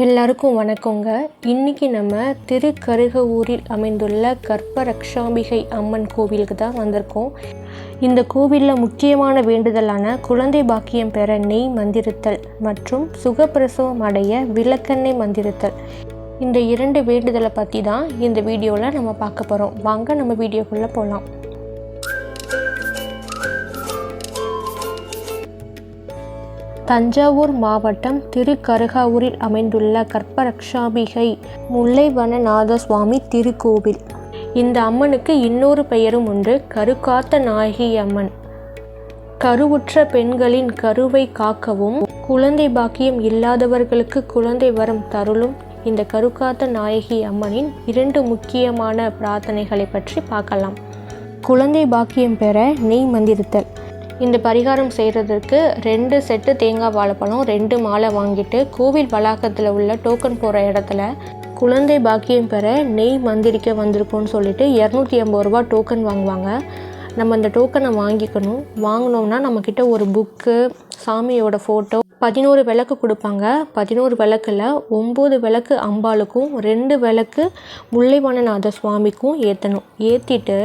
எல்லாருக்கும் வணக்கங்க. இன்றைக்கி நம்ம திருக்கருக ஊரில் அமைந்துள்ள கற்பரக்ஷாம்பிகை அம்மன் கோவிலுக்கு தான் வந்திருக்கோம். இந்த கோவிலில் முக்கியமான வேண்டுதலான குழந்தை பாக்கியம் பெற நெய் மந்திருத்தல் மற்றும் சுகப்பிரசவம் அடைய விளக்கெண்ணெய் மந்திருத்தல். இந்த இரண்டு வேண்டுதலை பற்றி தான் இந்த வீடியோவில் நம்ம பார்க்க போகிறோம் வாங்க நம்ம வீடியோக்குள்ளே போகலாம் தஞ்சாவூர் மாவட்டம் திருக்கருகாவூரில் அமைந்துள்ள கற்பரக்ஷாபிகை முல்லைவனநாத சுவாமி திருக்கோவில். இந்த அம்மனுக்கு இன்னொரு பெயரும் உண்டு கருக்காத்த நாயகி அம்மன் கருவுற்ற பெண்களின் கருவை காக்கவும் குழந்தை பாக்கியம் இல்லாதவர்களுக்கு குழந்தை வரம் தருளும் இந்த கருக்காத்த நாயகி அம்மனின் இரண்டு முக்கியமான பிரார்த்தனைகளை பற்றி பார்க்கலாம். குழந்தை பாக்கியம் பெற நெய் மந்திருத்தல். இந்த பரிகாரம் செய்கிறதுக்கு ரெண்டு செட்டு தேங்காய் வாழைப்பழம் ரெண்டு மாலை வாங்கிட்டு கோவில் வளாகத்தில் உள்ள டோக்கன் போகிற இடத்துல குழந்தை பாக்கியம் பெற நெய் மந்திரிக்க வந்திருக்கோன்னு சொல்லிட்டு இரநூத்தி ஐம்பது ரூபா டோக்கன் வாங்குவாங்க. நம்ம அந்த டோக்கனை வாங்கிக்கணும். வாங்கினோம்னா நம்மக்கிட்ட ஒரு புக்கு சாமியோட ஃபோட்டோ பதினோரு விளக்கு கொடுப்பாங்க. பதினோரு விளக்கில் ஒம்பது விளக்கு அம்பாளுக்கும் ரெண்டு விளக்கு முல்லைவனநாத சுவாமிக்கும் ஏற்றணும் ஏற்றிட்டு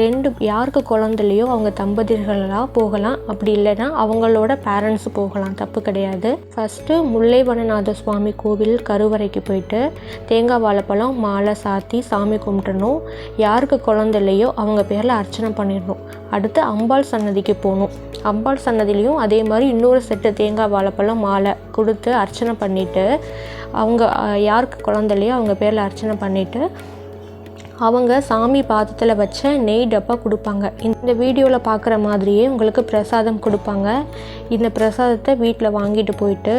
ரெண்டு யாருக்கு குழந்தைலையோ அவங்க தம்பதிகளாக போகலாம். அப்படி இல்லைன்னா அவங்களோட பேரண்ட்ஸ் போகலாம். தப்பு கிடையாது. ஃபஸ்ட்டு முல்லைவனநாத சுவாமி கோவில் கருவறைக்கு போயிட்டு தேங்காய் வாழைப்பழம் மாலை சாத்தி சாமி கும்பிட்டணும் யாருக்கு குழந்தைலையோ அவங்க பேரில் அர்ச்சனை பண்ணிடணும். அடுத்து அம்பாள் சன்னதிக்கு போகணும். அம்பாள் சன்னதிலையும் அதே மாதிரி இன்னொரு செட்டு தேங்காய் வாழைப்பழம் மாலை கொடுத்து அர்ச்சனை பண்ணிவிட்டு அவங்க யாருக்கு குழந்தைலையோ அவங்க பேரில் அர்ச்சனை பண்ணிவிட்டு அவங்க சாமி பாதத்தில் வச்ச நெய் டப்பா கொடுப்பாங்க. இந்த வீடியோவில் பார்க்குற மாதிரியே உங்களுக்கு பிரசாதம் கொடுப்பாங்க. இந்த பிரசாதத்தை வீட்டில் வாங்கிட்டு போயிட்டு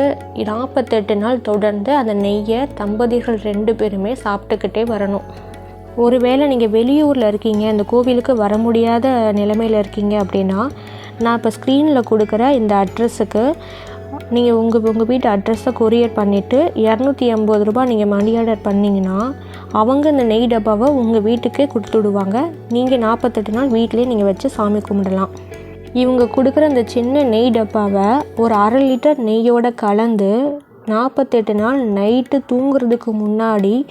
நாற்பத்தெட்டு நாள் தொடர்ந்து அந்த நெய்யை தம்பதிகள் ரெண்டு பேருமே சாப்பிட்டுக்கிட்டே வரணும். ஒருவேளை நீங்கள் வெளியூரில் இருக்கீங்க இந்த கோவிலுக்கு வர முடியாத நிலைமையில் இருக்கீங்க அப்படின்னா நான் இப்போ ஸ்க்ரீனில் கொடுக்குற இந்த அட்ரஸுக்கு நீங்கள் உங்கள் உங்கள் வீட்டு அட்ரஸை கொரியர் பண்ணிவிட்டு இரநூத்தி ஐம்பது ரூபா நீங்கள் மணி ஆர்டர் பண்ணிங்கன்னா அவங்க இந்த நெய் டப்பாவை உங்கள் வீட்டுக்கே கொடுத்து விடுவாங்க நீங்கள் நாற்பத்தெட்டு நாள் வீட்டிலே நீங்கள் வச்சு சாமி கும்பிடலாம். இவங்க கொடுக்குற அந்த சின்ன நெய் டப்பாவை ஒரு அரை லிட்டர் நெய்யோடு கலந்து நாற்பத்தெட்டு நாள் நைட்டு தூங்குறதுக்கு முன்னாடி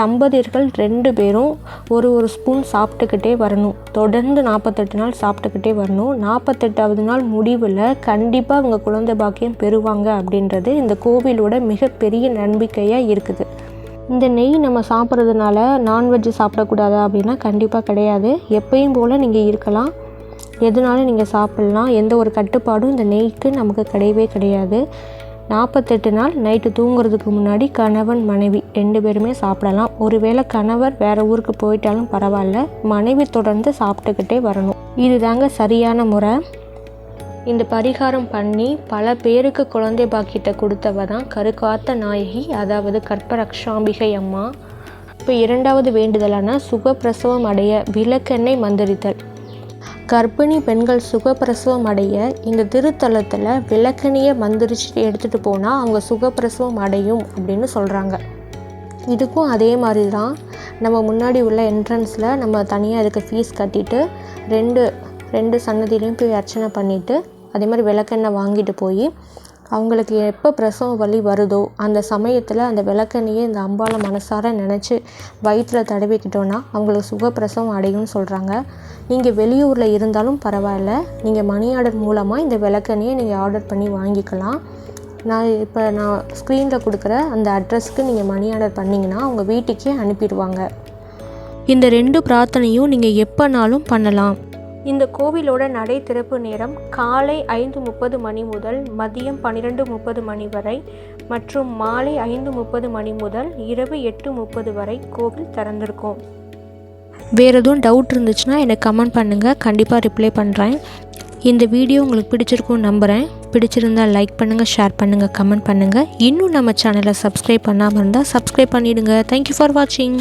தம்பதியர்கள் ரெண்டு பேரும் ஒரு ஒரு ஸ்பூன் சாப்பிட்டுக்கிட்டே வரணும். தொடர்ந்து நாற்பத்தெட்டு நாள் சாப்பிட்டுக்கிட்டே வரணும். நாற்பத்தெட்டாவது நாள் முடிவில் கண்டிப்பாக அவங்க குழந்தை பாக்கியம் பெறுவாங்க அப்படின்றது இந்த கோவிலோட மிகப்பெரிய நம்பிக்கையாக இருக்குது. இந்த நெய் நம்ம சாப்பிட்றதுனால நான்வெஜ் சாப்பிடக்கூடாதா அப்படின்னா கண்டிப்பாக கிடையாது. எப்பயும் போல் நீங்கள் இருக்கலாம். எதுனாலும் நீங்கள் சாப்பிட்லாம். எந்த ஒரு கட்டுப்பாடும் இந்த நெய்க்கு நமக்கு கிடையவே கிடையாது. நாற்பத்தெட்டு நாள் நைட்டு தூங்குறதுக்கு முன்னாடி கணவன் மனைவி ரெண்டு பேருமே சாப்பிடலாம். ஒருவேளை கணவர் வேறு ஊருக்கு போயிட்டாலும் பரவாயில்ல. மனைவி தொடர்ந்து சாப்பிட்டுக்கிட்டே வரணும். இதுதாங்க சரியான முறை. இந்த பரிகாரம் பண்ணி பல பேருக்கு குழந்தை பாக்கிட்ட கொடுத்தவ தான் கருக்காத்த நாயகி அதாவது கற்பரக்ஷாம்பிகை அம்மா. இப்போ இரண்டாவது வேண்டுதலான சுகப்பிரசவம் அடைய விளக்கெண்ணெய் மந்திரித்தல். கர்ப்பிணி பெண்கள் சுகப்பிரசவம் அடைய இந்த திருத்தலத்தில் விளக்கணியை மந்திரிச்சு எடுத்துகிட்டு போனால் அவங்க சுகப்பிரசவம் அடையும் அப்படின்னு சொல்கிறாங்க இதுக்கும் அதே மாதிரி தான் நம்ம முன்னாடி உள்ள என்ட்ரன்ஸில் நம்ம தனியாக அதுக்கு ஃபீஸ் கட்டிட்டு ரெண்டு ரெண்டு சன்னதியிலையும் போய் அர்ச்சனை பண்ணிவிட்டு அதே மாதிரி விளக்கெண்ணெய் வாங்கிட்டு போய் அவங்களுக்கு எப்போ பிரசவ வலி வருதோ அந்த சமயத்தில் அந்த விளக்கெண்ணையை இந்த அம்பாவை மனசார நினச்சி வயிற்றில் தடவிக்கிட்டோன்னா அவங்களுக்கு சுகப்பிரசவம் அடையும்னு சொல்கிறாங்க நீங்கள் வெளியூரில் இருந்தாலும் பரவாயில்ல. நீங்கள் மணி ஆர்டர் மூலமாக இந்த விளக்கெண்ணையை நீங்கள் ஆர்டர் பண்ணி வாங்கிக்கலாம். நான் இப்போ நான் ஸ்க்ரீனில் கொடுக்குற அந்த அட்ரஸ்க்கு நீங்கள் மணி ஆர்டர் பண்ணிங்கன்னா அவங்க வீட்டுக்கே அனுப்பிடுவாங்க. இந்த ரெண்டு பிரார்த்தனையும் நீங்கள் எப்போனாலும் பண்ணலாம். இந்த கோவிலோட நடை திறப்பு நேரம் காலை ஐந்து முப்பது மணி முதல் மதியம் பன்னிரெண்டு முப்பது மணி வரை மற்றும் மாலை ஐந்து முப்பது மணி முதல் இரவு எட்டு முப்பது வரை கோவில் திறந்திருக்கும். வேறு எதுவும் டவுட் இருந்துச்சுன்னா எனக்கு கமெண்ட் பண்ணுங்கள் கண்டிப்பாக ரிப்ளை பண்ணுறேன் இந்த வீடியோ உங்களுக்கு பிடிச்சிருக்கும்னு நம்புகிறேன் பிடிச்சிருந்தால் லைக் பண்ணுங்கள் ஷேர் பண்ணுங்கள் கமெண்ட் பண்ணுங்கள் இன்னும் நம்ம சேனலை சப்ஸ்கிரைப் பண்ணாமல் இருந்தால் சப்ஸ்கிரைப் பண்ணிவிடுங்க தேங்க்யூ ஃபார் வாட்சிங்